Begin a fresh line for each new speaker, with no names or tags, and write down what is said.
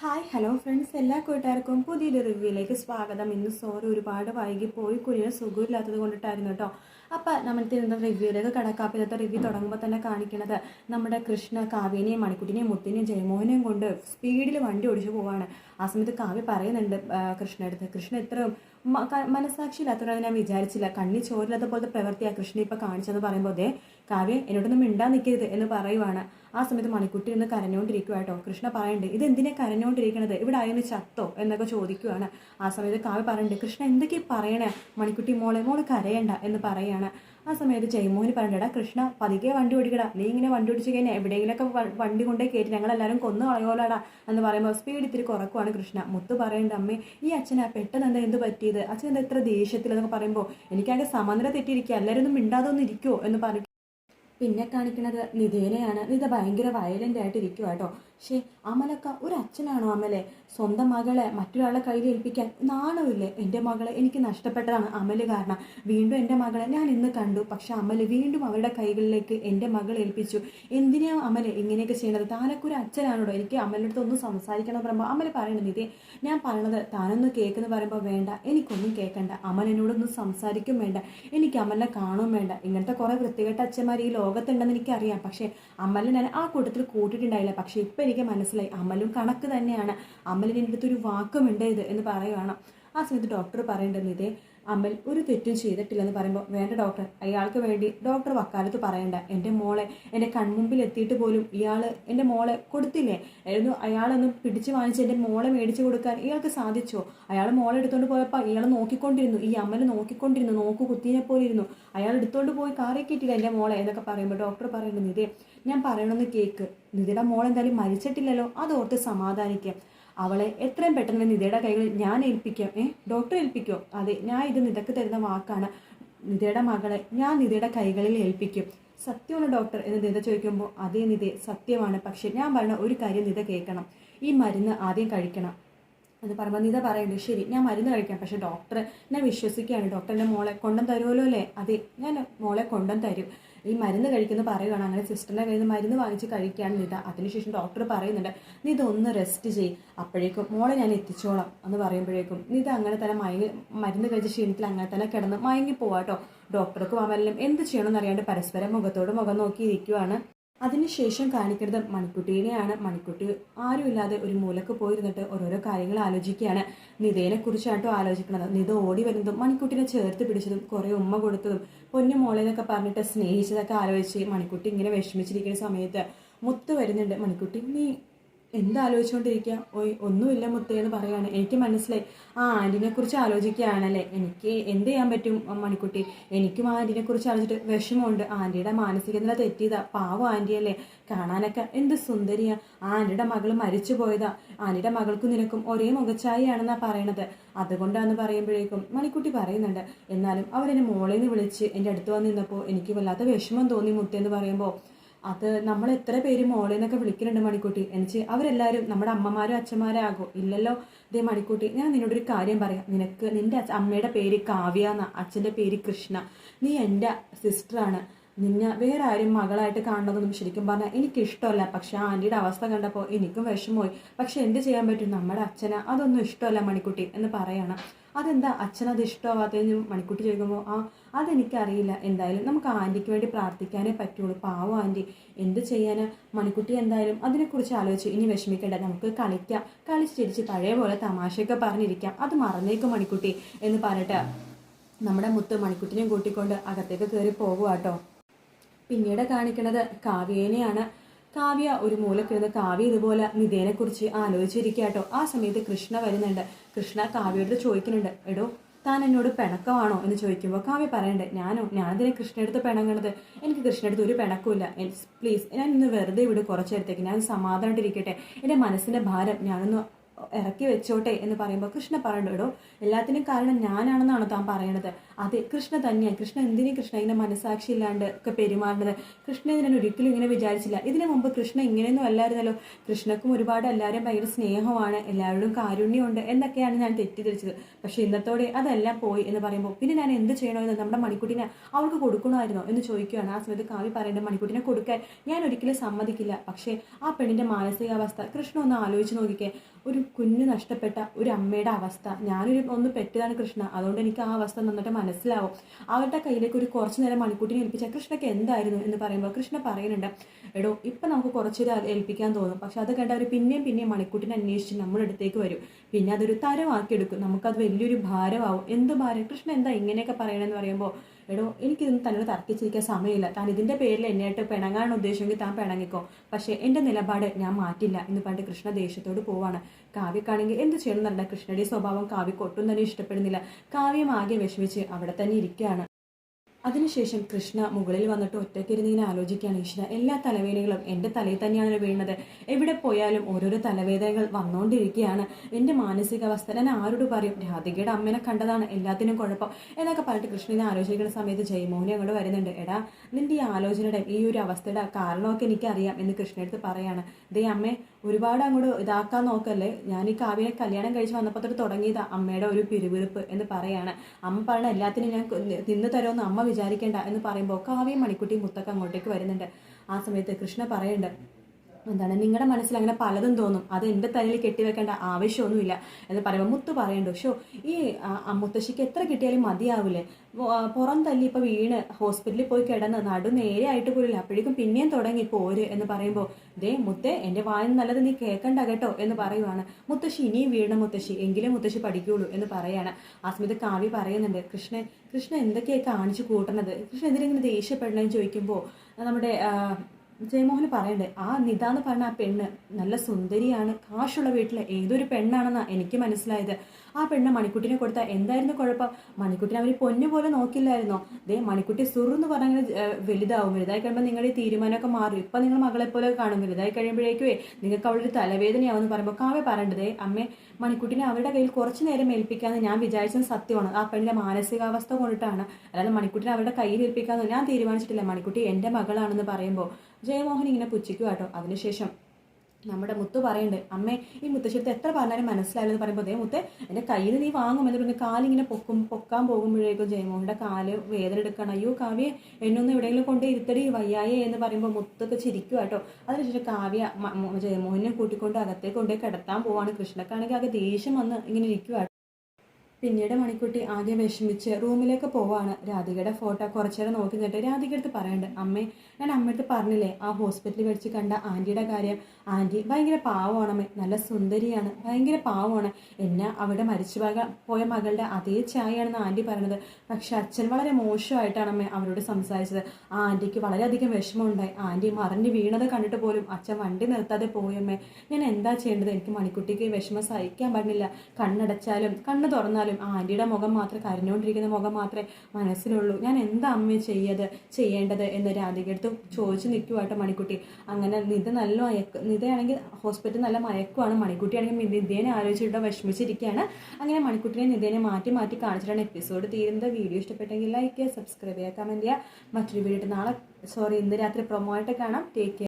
Hi hello friends എല്ലാ കൂട്ടുകാർക്കും പുതിയൊരു റിവ്യൂയിലേക്ക് സ്വാഗതം. ഇന്ന് സോറി ഒരുപാട് വൈകി പോയി കുഞ്ഞിന് സുഖമില്ലാത്തത് കൊണ്ടിട്ടായിരുന്നു കേട്ടോ അപ്പം നമ്മൾ ഇന്നത്തെ റിവ്യൂയിലേക്ക് കടക്കാം. അപ്പോൾ ഇന്നത്തെ റിവ്യൂ തുടങ്ങുമ്പോൾ തന്നെ കാണിക്കുന്നത് നമ്മുടെ കൃഷ്ണ കാവ്യനെയും മണിക്കുട്ടിനെയും മുത്തിനെയും ജയമോഹനെയും കൊണ്ട് സ്പീഡിൽ വണ്ടി ഓടിച്ചു പോവാണ്. ആ സമയത്ത് കാവ്യ പറയുന്നുണ്ട് കൃഷ്ണ അടുത്ത് കൃഷ്ണ ഇത്രയും മ- ക- മനസ്സാക്ഷിയില്ലാത്തവരാണ് ഞാൻ വിചാരിച്ചില്ല. കണ്ണി ചോരില്ലാത്ത പോലത്തെ പ്രവൃത്തിയാണ് കൃഷ്ണ ഇപ്പൊ കാണിച്ചെന്ന് പറയുമ്പോൾ അതേ കാവ്യ എന്നോടൊന്നും മിണ്ടാ നിൽക്കരുത് എന്ന് പറയുവാണ്. ആ സമയത്ത് മണിക്കുട്ടി ഒന്ന് കരഞ്ഞുകൊണ്ടിരിക്കുക കേട്ടോ കൃഷ്ണ പറയണ്ട് ഇത് എന്തിനെ കരഞ്ഞുകൊണ്ടിരിക്കണത് ഇവിടെ ആയിരുന്നു ചത്തോ? എന്നൊക്കെ ചോദിക്കുവാണ്. ആ സമയത്ത് കാവ്യ പറയണ്ട് കൃഷ്ണ എന്തൊക്കെ പറയണേ? മണിക്കുട്ടി മോളെ മോൾ കരയണ്ട എന്ന് പറയാണ്. ആ സമയത്ത് ജയമോഹന് പറയണ്ടടാ കൃഷ്ണ പതുക്കെ വണ്ടി ഓടിക്കടാ. നീ ഇങ്ങനെ വണ്ടി ഓടിച്ചു കഴിഞ്ഞാൽ എവിടെയെങ്കിലൊക്കെ വണ്ടി കൊണ്ടേ കയറ്റി ഞങ്ങളെല്ലാവരും കൊന്നു കളയോലാടാ എന്ന് പറയുമ്പോൾ സ്പീഡ് ഇത്തിരി കുറക്കുവാണ് കൃഷ്ണ. മുത്ത് പറയേണ്ട അമ്മേ ഈ അച്ഛനാ പെട്ടെന്ന് എന്താ എന്ത് പറ്റിയത്? അച്ഛൻ എന്താ ഇത്ര ദേഷ്യത്തിൽ എന്നൊക്കെ പറയുമ്പോൾ എനിക്കാകെ സമനില തെറ്റിയിരിക്കുക എല്ലാവരും ഒന്നും മിണ്ടാതെ ഇരിക്കുമോ എന്ന് പറഞ്ഞു പിന്നെ കാണിക്കുന്നത് നിധേനയാണ്. നിധ ഭയങ്കര വയലന്റ് ആയിട്ട് ഇരിക്കുക കേട്ടോ. പക്ഷേ അമലക്ക ഒരു അച്ഛനാണോ അമലെ? സ്വന്തം മകളെ മറ്റൊരാളെ കയ്യിൽ ഏൽപ്പിക്കാൻ നാണമില്ലേ എന്റെ മകളെ എനിക്ക് നഷ്ടപ്പെട്ടതാണ് അമൽ കാരണം. വീണ്ടും എന്റെ മകളെ ഞാൻ ഇന്ന് കണ്ടു. പക്ഷെ അമൽ വീണ്ടും അവരുടെ കൈകളിലേക്ക് എന്റെ മകൾ ഏൽപ്പിച്ചു. എന്തിനാ അമൽ ഇങ്ങനെയൊക്കെ ചെയ്യുന്നത് താനൊക്കെ ഒരു അച്ഛനാണോ എനിക്ക് അമലിന്റെ അടുത്ത് ഒന്ന് സംസാരിക്കണം പറയുമ്പോൾ അമൽ പറയണത് ഇതേ ഞാൻ പറയണത് താനൊന്ന് കേൾക്കുന്നു പറയുമ്പോൾ വേണ്ട. എനിക്കൊന്നും കേൾക്കണ്ട. അമൽ എന്നോടൊന്നും സംസാരിക്കും വേണ്ട. എനിക്ക് അമലിനെ കാണും വേണ്ട. ഇങ്ങനത്തെ കുറേ വൃത്തികെട്ട അച്ഛന്മാർ ഈ ലോകത്തുണ്ടെന്ന് എനിക്കറിയാം. പക്ഷേ അമലിനെ ഞാൻ ആ കൂട്ടത്തിൽ കൂട്ടിയിട്ടുണ്ടായില്ല. പക്ഷേ ഇപ്പം എനിക്ക് മനസ്സിലായി. അമലും കണക്ക് തന്നെയാണ്. അമലിന് എന്റെ അടുത്തൊരു വാക്കുമുണ്ട് ഇത് എന്ന് പറയുവാണ് ആ സമയത്ത് ഡോക്ടർ പറയേണ്ടത് ഇതേ അമൽ ഒരു തെറ്റും ചെയ്തിട്ടില്ലെന്ന് പറയുമ്പോൾ വേണ്ട ഡോക്ടർ അയാൾക്ക് വേണ്ടി ഡോക്ടർ വക്കാലത്ത് പറയണ്ട. എന്റെ മോളെ എന്റെ കൺമുമ്പിൽ എത്തിയിട്ട് പോലും ഇയാൾ എന്റെ മോളെ കൊടുത്തില്ലേ? ആയിരുന്നു അയാളൊന്നും പിടിച്ചു വാങ്ങിച്ച് എന്റെ മോളെ മേടിച്ചു കൊടുക്കാൻ ഇയാൾക്ക് സാധിച്ചോ? അയാൾ മോളെ എടുത്തുകൊണ്ട് പോയപ്പോൾ ഇയാൾ നോക്കിക്കൊണ്ടിരുന്നു. ഈ അമ്മൽ നോക്കിക്കൊണ്ടിരുന്നു നോക്കു കുത്തിനെ പോലെ ഇരുന്നു. അയാൾ എടുത്തുകൊണ്ട് പോയി കാറി കിട്ടിയില്ല എന്റെ മോളെ എന്നൊക്കെ പറയുമ്പോൾ ഡോക്ടർ പറയുന്നത് ഇതേ ഞാൻ പറയണമെന്ന് കേക്ക്. നിധിയുടെ മോൾ എന്തായാലും മരിച്ചിട്ടില്ലല്ലോ അതോർത്ത് സമാധാനിക്കാം. അവളെ എത്രയും പെട്ടെന്ന് നിതയുടെ കൈകളിൽ ഞാൻ ഏൽപ്പിക്കാം. ഏ ഡോക്ടർ ഏൽപ്പിക്കോ? അതെ ഞാൻ ഇത് നിതക്ക് തരുന്ന വാക്കാണ്. നിതയുടെ മകളെ ഞാൻ നിതയുടെ കൈകളിൽ ഏൽപ്പിക്കും. സത്യമാണ് ഡോക്ടർ എന്ന് നിത ചോദിക്കുമ്പോൾ അതേ നിതേ സത്യമാണ്. പക്ഷെ ഞാൻ പറഞ്ഞ ഒരു കാര്യം നിത കേൾക്കണം. ഈ മരുന്ന് ആദ്യം കഴിക്കണം. എന്ന് പറയുമ്പോൾ പറയുന്നത് ശരി ഞാൻ മരുന്ന് കഴിക്കാം പക്ഷെ ഡോക്ടർ ഞാൻ വിശ്വസിക്കുകയാണ്. ഡോക്ടർ എന്റെ മോളെ കൊണ്ടും തരുമല്ലോ അല്ലേ? അതെ ഞാൻ മോളെ കൊണ്ടും തരും. ഈ മരുന്ന് കഴിക്കുന്ന പറയുകയാണ് അങ്ങനെ സിസ്റ്ററിന്റെ കയ്യിൽ നിന്ന് മരുന്ന് വാങ്ങിച്ച് കഴിക്കുകയാണ് നിത. അതിനുശേഷം ഡോക്ടർ പറയുന്നുണ്ട് നിത ഒന്ന് റെസ്റ്റ് ചെയ്യും. അപ്പോഴേക്കും മോളെ ഞാൻ എത്തിച്ചോളാം. എന്ന് പറയുമ്പോഴേക്കും നിത അങ്ങനെ തന്നെ മയങ്ങി മരുന്ന് കഴിച്ച ക്ഷീണത്തിൽ അങ്ങനെ തന്നെ കിടന്ന് മയങ്ങി പോവാട്ടോ ഡോക്ടർക്കും അമലിനും എന്ത് ചെയ്യണമെന്ന് അറിയാണ്ട് പരസ്പരം മുഖത്തോട് മുഖം നോക്കി ഇരിക്കുവാണ് അതിനുശേഷം കാണിക്കുന്നത് മണിക്കുട്ടീനെയാണ് മണിക്കുട്ടി ആരുമില്ലാതെ ഒരു മൂലക്ക് പോയിരുന്നിട്ട് ഓരോരോ കാര്യങ്ങൾ ആലോചിക്കുകയാണ്. നിതേനെ കുറിച്ചാട്ടോ ആലോചിക്കുന്നത്. നിത ഓടി വരുന്നതും മണിക്കുട്ടിനെ ചേർത്ത് പിടിച്ചതും കുറേ ഉമ്മ കൊടുത്തതും പൊന്നു മോളെ എന്നൊക്കെ പറഞ്ഞിട്ട് സ്നേഹിച്ചതൊക്കെ ആലോചിച്ച് മണിക്കുട്ടി ഇങ്ങനെ വിഷമിച്ചിരിക്കുന്ന സമയത്ത് മുത്ത് വരുന്നുണ്ട്. മണിക്കുട്ടി നീ എന്താലോചിച്ചുകൊണ്ടിരിക്കുക ഓയ് ഒന്നുമില്ല മുത്തേ പറയുകയാണ് എനിക്ക് മനസ്സിലായി. ആ ആന്റിനെ കുറിച്ച് ആലോചിക്കുകയാണല്ലേ എനിക്ക് എന്ത് ചെയ്യാൻ പറ്റും മണിക്കുട്ടി? എനിക്കും ആന്റിനെ കുറിച്ച് ആലോചിച്ചിട്ട് വിഷമമുണ്ട്. ആന്റിയുടെ മാനസിക നില തെറ്റിയതാ. പാവം ആന്റിയല്ലേ? കാണാനൊക്കെ എന്ത് സുന്ദരിയാ. ആന്റിയുടെ മകൾ മരിച്ചു പോയതാ. ആന്റിയുടെ മകൾക്കും നിനക്കും ഒരേ മുഖച്ചായിയാണെന്നാ പറയണത്. അതുകൊണ്ടാന്ന് പറയുമ്പോഴേക്കും മണിക്കുട്ടി പറയുന്നുണ്ട്. എന്നാലും അവരെന്നെ മോളേന്ന് വിളിച്ച് എന്റെ അടുത്ത് വന്ന് നിന്നപ്പോൾ എനിക്ക് വല്ലാത്ത വിഷമം തോന്നി മുത്തേന്ന് പറയുമ്പോൾ അത് നമ്മൾ എത്ര പേര് മോളെ എന്നൊക്കെ വിളിക്കുന്നുണ്ട് മണിക്കുട്ടി. എന്നുവെച്ച് അവരെല്ലാവരും നമ്മുടെ അമ്മമാരും അച്ഛന്മാരും ആകും. ഇല്ലല്ലോ ഇതേ മണിക്കുട്ടി ഞാൻ നിന്നോടൊരു കാര്യം പറയാം. നിനക്ക് നിന്റെ അമ്മയുടെ പേര് കാവ്യ എന്ന അച്ഛന്റെ പേര് കൃഷ്ണ. നീ എന്റെ സിസ്റ്ററാണ് നിന്നെ വേറെ ആരും മകളായിട്ട് കാണണമെന്നൊന്നും ശരിക്കും പറഞ്ഞാൽ എനിക്കിഷ്ടമല്ല. പക്ഷെ ആന്റിയുടെ അവസ്ഥ കണ്ടപ്പോൾ എനിക്കും വിഷമമായി. പക്ഷെ എന്ത് ചെയ്യാൻ പറ്റും? നമ്മുടെ അച്ഛന് അതൊന്നും ഇഷ്ടമല്ല മണിക്കുട്ടി എന്ന് പറയണം. അതെന്താ? അച്ഛനത് ഇഷ്ടമാവാത്തതെന്ന് മണിക്കുട്ടി ചോദിക്കുമ്പോൾ ആ അതെനിക്കറിയില്ല. എന്തായാലും നമുക്ക് ആന്റിക്ക് വേണ്ടി പ്രാർത്ഥിക്കാനേ പറ്റുള്ളൂ. പാവം ആന്റി എന്ത് ചെയ്യാനാ? മണിക്കുട്ടി എന്തായാലും അതിനെക്കുറിച്ച് ആലോചിച്ച് ഇനി വിഷമിക്കേണ്ട. നമുക്ക് കളിക്കാം. കളിച്ച് ചിരിച്ച് പഴയ പോലെ തമാശയൊക്കെ പറഞ്ഞിരിക്കാം. അത് മറന്നേക്കും മണിക്കുട്ടി. എന്ന് പറഞ്ഞിട്ട് നമ്മുടെ മുത്ത് മണിക്കുട്ടിനെയും കൂട്ടിക്കൊണ്ട് അകത്തേക്ക് കയറി പോകുവാട്ടോ പിന്നീട് കാണിക്കുന്നത് കാവ്യേനെയാണ്. കാവ്യ ഒരു മൂലക്കിരുന്ന് കാവ്യ ഇതുപോലെ നിധേനെ കുറിച്ച് ആലോചിച്ചിരിക്കാട്ടോ ആ സമയത്ത് കൃഷ്ണ വരുന്നുണ്ട്. കൃഷ്ണ കാവ്യയോട് ചോദിക്കുന്നുണ്ട് എടോ താൻ എന്നോട് പിണക്കമാണോ? എന്ന് ചോദിക്കുമ്പോൾ കാവ്യ പറയണ്ടേ ഞാനോ? ഞാനതിനെ കൃഷ്ണയെടുത്ത് പിണങ്ങണത്? എനിക്ക് കൃഷ്ണയെടുത്ത് ഒരു പിണക്കമില്ല പ്ലീസ് ഞാൻ ഇന്ന് വെറുതെ ഇവിടെ കുറച്ച് നേരത്തേക്ക് ഞാൻ സമാധാനമായിട്ടിരിക്കട്ടെ. എന്റെ മനസ്സിന്റെ ഭാരം ഞാനൊന്ന് ഇറക്കി വെച്ചോട്ടെ എന്ന് പറയുമ്പോൾ കൃഷ്ണ പറയണ്ടോ എല്ലാത്തിനും കാരണം ഞാനാണെന്നാണ് താൻ പറയണത്? അതെ കൃഷ്ണ തന്നെയാണ് കൃഷ്ണ എന്തിനും കൃഷ്ണ ഇങ്ങനെ മനസാക്ഷി ഇല്ലാണ്ട് ഒക്കെ പെരുമാറുന്നത് കൃഷ്ണ ഞാൻ ഒരിക്കലും ഇങ്ങനെ വിചാരിച്ചില്ല. ഇതിനു മുമ്പ് കൃഷ്ണ ഇങ്ങനെയൊന്നും അല്ലായിരുന്നല്ലോ. കൃഷ്ണക്കും ഒരുപാട് എല്ലാവരും ഭയങ്കര സ്നേഹമാണ്. എല്ലാവരോടും കാരുണ്യമുണ്ട് എന്നൊക്കെയാണ് ഞാൻ തെറ്റിദ്ധരിച്ചത്. പക്ഷെ ഇന്നത്തോടെ അതെല്ലാം പോയി എന്ന് പറയുമ്പോൾ പിന്നെ ഞാൻ എന്ത് ചെയ്യണമെന്ന് നമ്മുടെ മണിക്കുട്ടിനെ അവൾക്ക് കൊടുക്കണമായിരുന്നോ? എന്ന് ചോദിക്കുകയാണ് ആ സമയത്ത് കാവ്യ പറയേണ്ടത് മണിക്കുട്ടിനെ കൊടുക്കാൻ ഞാൻ ഒരിക്കലും സമ്മതിക്കില്ല. പക്ഷേ ആ പെണ്ണിന്റെ മാനസികാവസ്ഥ കൃഷ്ണ ഒന്ന് ആലോചിച്ച് നോക്കിക്കേ. ഒരു കുഞ്ഞ് നഷ്ടപ്പെട്ട ഒരു അമ്മയുടെ അവസ്ഥ. ഞാനൊരു ഒന്ന് പെറ്റതാണ് കൃഷ്ണ. അതുകൊണ്ട് എനിക്ക് ആ അവസ്ഥ നന്നായിട്ട് മനസ്സിലാവും. അവരുടെ കയ്യിലേക്ക് ഒരു കുറച്ച് നേരം മണിക്കൂട്ടിനെ ഏൽപ്പിച്ചാൽ കൃഷ്ണയ്ക്ക് എന്തായിരുന്നു എന്ന് പറയുമ്പോൾ കൃഷ്ണ പറയുന്നുണ്ട് എടോ ഇപ്പം നമുക്ക് കുറച്ചൊരു ഏൽപ്പിക്കാൻ തോന്നും. പക്ഷെ അത് കണ്ട് അവർ പിന്നെയും പിന്നെയും മണിക്കൂട്ടിനെ അന്വേഷിച്ച് നമ്മുടെ അടുത്തേക്ക് വരും. പിന്നെ അതൊരു തരമാക്കി എടുക്കും. നമുക്കത് വലിയൊരു ഭാരമാവും. എന്ത് ഭാരം? കൃഷ്ണ എന്താ ഇങ്ങനെയൊക്കെ പറയണമെന്ന് പറയുമ്പോൾ എടോ എനിക്കിതൊന്നും തന്നോട് തർക്കിച്ചിരിക്കാൻ സമയമില്ല. താൻ ഇതിന്റെ പേരിൽ എന്നെയായിട്ട് പിണങ്ങാൻ ഉദ്ദേശമെങ്കിൽ താൻ പിണങ്ങിക്കോ. പക്ഷേ എന്റെ നിലപാട് ഞാൻ മാറ്റില്ല എന്ന് പറഞ്ഞിട്ട് കൃഷ്ണ ദേഷ്യത്തോട് പോവാണ്. കാവ്യക്കാണെങ്കിൽ എന്ത് ചെയ്യണം എന്നല്ല കൃഷ്ണയുടെ സ്വഭാവം കാവ്യക്ക് ഒട്ടും തന്നെ ഇഷ്ടപ്പെടുന്നില്ല. കാവ്യം ആകെ വിഷമിച്ച് അവിടെ തന്നെ ഇരിക്കുകയാണ്. അതിനുശേഷം കൃഷ്ണ മുകളിൽ വന്നിട്ട് ഒറ്റയ്ക്കിരുന്ന് ഇങ്ങനെ ആലോചിക്കുകയാണ്. ഈശ്വര എല്ലാ തലവേദനകളും എന്റെ തലയിൽ തന്നെയാണ് വീഴുന്നത്. എവിടെ പോയാലും ഓരോരോ തലവേദനകൾ വന്നുകൊണ്ടിരിക്കുകയാണ് എന്റെ മാനസികാവസ്ഥ ഞാൻ ആരോട് പറയും? രാധികയുടെ അമ്മേനെ കണ്ടതാണ്. എല്ലാത്തിനും കുഴപ്പം. എന്നൊക്കെ പറഞ്ഞിട്ട് കൃഷ്ണനെ ആലോചിക്കുന്ന സമയത്ത് ജയമോഹനെ അങ്ങോട്ട് വരുന്നുണ്ട്. എടാ നിന്റെ ഈ ആലോചനയുടെ ഈ ഒരു അവസ്ഥയുടെ കാരണമൊക്കെ എനിക്കറിയാം എന്ന് കൃഷ്ണടുത്ത് പറയാണ്. ദേ അമ്മേ ഒരുപാട് അങ്ങോട്ട് ഇതാക്കാൻ നോക്കല്ലേ? ഞാൻ ഈ കാവ്യനെ കല്യാണം കഴിച്ച് വന്നപ്പോൾ തൊട്ട് തുടങ്ങിയതാ അമ്മയുടെ ഒരു പിരിവിറുപ്പ് എന്ന് പറയാണ്. അമ്മ പറഞ്ഞ എല്ലാത്തിനും ഞാൻ നിന്ന് തരുമെന്ന് അമ്മ വിചാരിക്കേണ്ട എന്ന് പറയുമ്പോൾ കാവ്യം മണിക്കുട്ടി മുത്തൊക്കെ അങ്ങോട്ടേക്ക് വരുന്നുണ്ട്. ആ സമയത്ത് കൃഷ്ണ പറയുന്നുണ്ട് എന്താണ് നിങ്ങളുടെ മനസ്സിൽ അങ്ങനെ പലതും തോന്നും. അത് എന്റെ തലയിൽ കെട്ടിവെക്കേണ്ട ആവശ്യമൊന്നുമില്ല എന്ന് പറയുമ്പോൾ മുത്ത് പറയണ്ടോ. ഷോ ഈ മുത്തശ്ശിക്ക് എത്ര കിട്ടിയാലും മതിയാവില്ലേ പുറം തല്ലി ഇപ്പോൾ വീണ് ഹോസ്പിറ്റലിൽ പോയി കിടന്ന് നടു നേരെയായിട്ട് പോലില്ല അപ്പോഴേക്കും പിന്നെയും തുടങ്ങി പോര് എന്ന് പറയുമ്പോൾ ദേ മുത്തേ എന്റെ വായന നല്ലത് നീ കേൾക്കണ്ട കേട്ടോ എന്ന് പറയുവാണ്. മുത്തശ്ശി ഇനിയും വീണ മുത്തശ്ശി എങ്കിലും മുത്തശ്ശി പഠിക്കുകയുള്ളൂ എന്ന് പറയാണ്. ആ സമയത്ത് കാവ്യ പറയുന്നുണ്ട് കൃഷ്ണൻ കൃഷ്ണൻ എന്തൊക്കെയാണ് കാണിച്ചു കൂട്ടണത് കൃഷ്ണൻ എന്തിനെങ്കിലും ദേഷ്യപ്പെടണമെന്ന് ചോദിക്കുമ്പോൾ നമ്മുടെ ജയമോഹൻ പറയണ്ടേ ആ നിത എന്ന് പറഞ്ഞ ആ പെണ്ണ് നല്ല സുന്ദരിയാണ് കാശുള്ള വീട്ടിലെ ഏതൊരു പെണ്ണാണെന്നാ എനിക്ക് മനസ്സിലായത്. ആ പെണ്ണ് മണിക്കുട്ടിനെ കൊടുത്താൽ എന്തായിരുന്നു കുഴപ്പം? മണിക്കുട്ടിനെ അവർ പൊന്നു പോലെ നോക്കില്ലായിരുന്നോ? ദേ മണിക്കുട്ടി സുറെന്ന് പറഞ്ഞാൽ വലുതാവും. വലുതായി കഴിയുമ്പോൾ നിങ്ങളുടെ തീരുമാനമൊക്കെ മാറും. ഇപ്പം നിങ്ങൾ മകളെ പോലെ കാണും. വലുതായി കഴിയുമ്പോഴേക്കുവേ നിങ്ങൾക്ക് അവളൊരു തലവേദനയാവുമെന്ന് പറയുമ്പോൾ കാവ്യ പറയേണ്ടതേ അമ്മേ മണിക്കുട്ടിനെ അവരുടെ കയ്യിൽ കുറച്ച് നേരം ഏൽപ്പിക്കാമെന്ന് ഞാൻ വിചാരിച്ചത് സത്യമാണ്. ആ പെണ്ണിന്റെ മാനസികാവസ്ഥ കൊണ്ടിട്ടാണ്. അല്ലാതെ മണിക്കുട്ടിനെ അവരുടെ കയ്യിൽ ഏൽപ്പിക്കാമെന്ന് ഞാൻ തീരുമാനിച്ചിട്ടില്ല. മണിക്കുട്ടി എന്റെ മകളാണെന്ന് പറയുമ്പോൾ ജയമോഹൻ ഇങ്ങനെ പുച്ഛിക്കുക കേട്ടോ. അതിനുശേഷം നമ്മുടെ മുത്തു പറയണ്ട് അമ്മേ ഈ മുത്തശ്ശേരത്ത് എത്ര പറഞ്ഞാലും മനസ്സിലായില്ലെന്ന് പറയുമ്പോൾ അതേ മുത്തേ എന്റെ കയ്യിൽ നീ വാങ്ങും. എന്ന് പിന്നെ കാലിങ്ങനെ പൊക്കും പൊക്കാൻ പോകുമ്പോഴേക്കും ജയമോഹന്റെ കാൽ വേദന എടുക്കണം അയ്യോ കാവ്യ എന്നൊന്നും എവിടെയെങ്കിലും കൊണ്ട് ഇരുത്തടി വയ്യായേ എന്ന് പറയുമ്പോൾ മുത്തൊക്കെ ചിരിക്കും കേട്ടോ. അതിനുശേഷം കാവ്യ ജയമോഹനെ കൂട്ടിക്കൊണ്ട് അകത്തേക്ക് കൊണ്ടുപോയി കിടത്താൻ പോവാണ്. കൃഷ്ണക്കാണെങ്കിൽ ആകെ ദേഷ്യം വന്ന് ഇങ്ങനെ ഇരിക്കുക പിന്നീട് മണിക്കുട്ടി ആകെ വിഷമിച്ച് റൂമിലേക്ക് പോവാണ്. രാധികയുടെ ഫോട്ടോ കുറച്ചു നേരം നോക്കി നിന്നിട്ട് രാധിക അടുത്ത് പറയണ്ട് അമ്മേ ഞാൻ അമ്മയടുത്ത് പറഞ്ഞില്ലേ ആ ഹോസ്പിറ്റലിൽ വെച്ച് കണ്ട ആന്റിയുടെ കാര്യം? ആന്റി ഭയങ്കര പാവമാണ് അമ്മേ നല്ല സുന്ദരിയാണ് ഭയങ്കര പാവമാണ്. എന്നെ അവിടെ മരിച്ചു പോയ മകളുടെ അതേ ചായയാണെന്ന് ആന്റി പറഞ്ഞത് പക്ഷെ അച്ഛൻ വളരെ മോശമായിട്ടാണ് അമ്മേ അവരോട് സംസാരിച്ചത്. ആ ആന്റിക്ക് വളരെയധികം വിഷമമുണ്ടായി. ആന്റി മറിഞ്ഞ് വീണത് കണ്ടിട്ട് പോലും അച്ഛൻ വണ്ടി നിർത്താതെ പോയമ്മേ ഞാൻ എന്താ ചെയ്യേണ്ടത്? എനിക്ക് മണിക്കുട്ടിക്ക് വിഷമം സഹിക്കാൻ പറ്റുന്നില്ല. കണ്ണടച്ചാലും കണ്ണ് തുറന്നാലും ആ ആന്റിയുടെ മുഖം മാത്രമേ കരഞ്ഞുകൊണ്ടിരിക്കുന്ന മുഖം മാത്രമേ മനസ്സിലുള്ളൂ. ഞാൻ എന്താ അമ്മ ചെയ്യത് ചെയ്യേണ്ടത്? എന്ന് രാധികടുത്ത് ചോദിച്ചു നിൽക്കുവാട്ടോ മണിക്കുട്ടി. അങ്ങനെ നിത നല്ല മയക്ക് നിതയാണെങ്കിൽ ഹോസ്പിറ്റൽ നല്ല മയക്കുവാണ്. മണിക്കുട്ടിയാണെങ്കിൽ നിതേനെ ആലോചിച്ചിട്ട് വിഷമിച്ചിരിക്കുകയാണ്. അങ്ങനെ മണിക്കുട്ടിനെ നിതേനെ മാറ്റി മാറ്റി കാണിച്ചിട്ടാണ് എപ്പിസോഡ് തീരുന്നത്. വീഡിയോ ഇഷ്ടപ്പെട്ടെങ്കിൽ ലൈക്ക് ചെയ്യുക സബ്സ്ക്രൈബ് ചെയ്യുക കമന്റ് ചെയ്യുക. മറ്റൊരു വീഡിയോ നാളെ സോറി ഇന്ന് രാത്രി പ്രൊമോ ആയിട്ട് കാണാം. Take care